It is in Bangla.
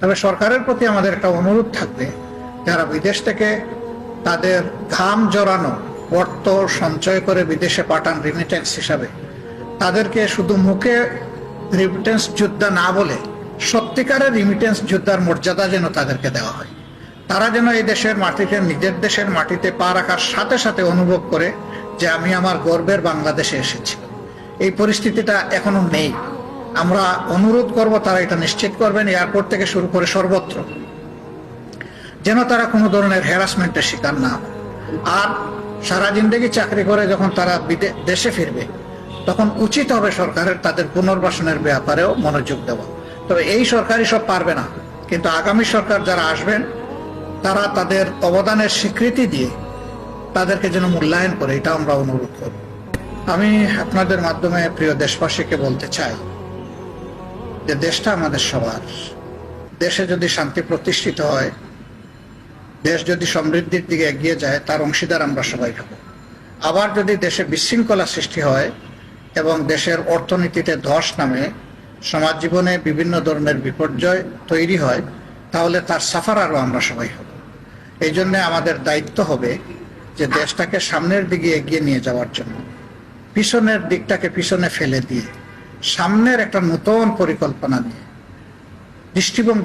তবে সরকারের প্রতি আমাদের একটা অনুরোধ থাকবে, যারা বিদেশ থেকে তাদের ঘাম জড়ানো অর্থ সঞ্চয় করে বিদেশে পাঠান রিমিটেন্স হিসাবে, তাদেরকে শুধু মুখে রিমিটেন্স যোদ্ধা না বলে সত্যিকারের রিমিটেন্স যোদ্ধার মর্যাদা যেন তাদেরকে দেওয়া হয়। তারা যেন এই দেশের মাটিতে, নিজের দেশের মাটিতে পা রাখার সাথে সাথে অনুভব করে যে আমি আমার গর্বের বাংলাদেশে এসেছি। এই পরিস্থিতিটা এখনও নেই। আমরা অনুরোধ করব তারা এটা নিশ্চিত করবেন এয়ারপোর্ট থেকে শুরু করে সর্বত্র, যেন তারা কোনো ধরনের হ্যারাসমেন্টের শিকার না আর সারা জিন্দগি চাকরি করে যখন তারা দেশে ফিরবে, তখন উচিত হবে সরকারের তাদের পুনর্বাসনের ব্যাপারেও মনোযোগ দেওয়া। তবে এই সরকারই সব পারবে না। কিন্তু আগামী সরকার যারা আসবেন, তারা তাদের অবদানের স্বীকৃতি দিয়ে তাদেরকে যেন মূল্যায়ন করে, এটা আমরা অনুরোধ করব। আমি আপনাদের মাধ্যমে প্রিয় দেশবাসীকে বলতে চাই যে দেশটা আমাদের সবার, দেশে যদি শান্তি প্রতিষ্ঠিত হয়, দেশ যদি সমৃদ্ধির দিকে এগিয়ে যায়, তার অংশীদার আমরা সবাই হব। আবার যদি দেশে বিশৃঙ্খলা সৃষ্টি হয় এবং দেশের অর্থনীতিতে ধস নামে, সমাজ জীবনে বিভিন্ন ধরনের বিপর্যয় তৈরি হয়, তাহলে তার সাফার আরও আমরা সবাই হব। এই জন্যে আমাদের দায়িত্ব হবে যে দেশটাকে সামনের দিকে এগিয়ে নিয়ে যাওয়ার জন্য, পিছনের দিকটাকে পিছনে ফেলে দিয়ে সামনের একটা নতুন পরিকল্পনা নিয়ে দৃষ্টিভঙ্গি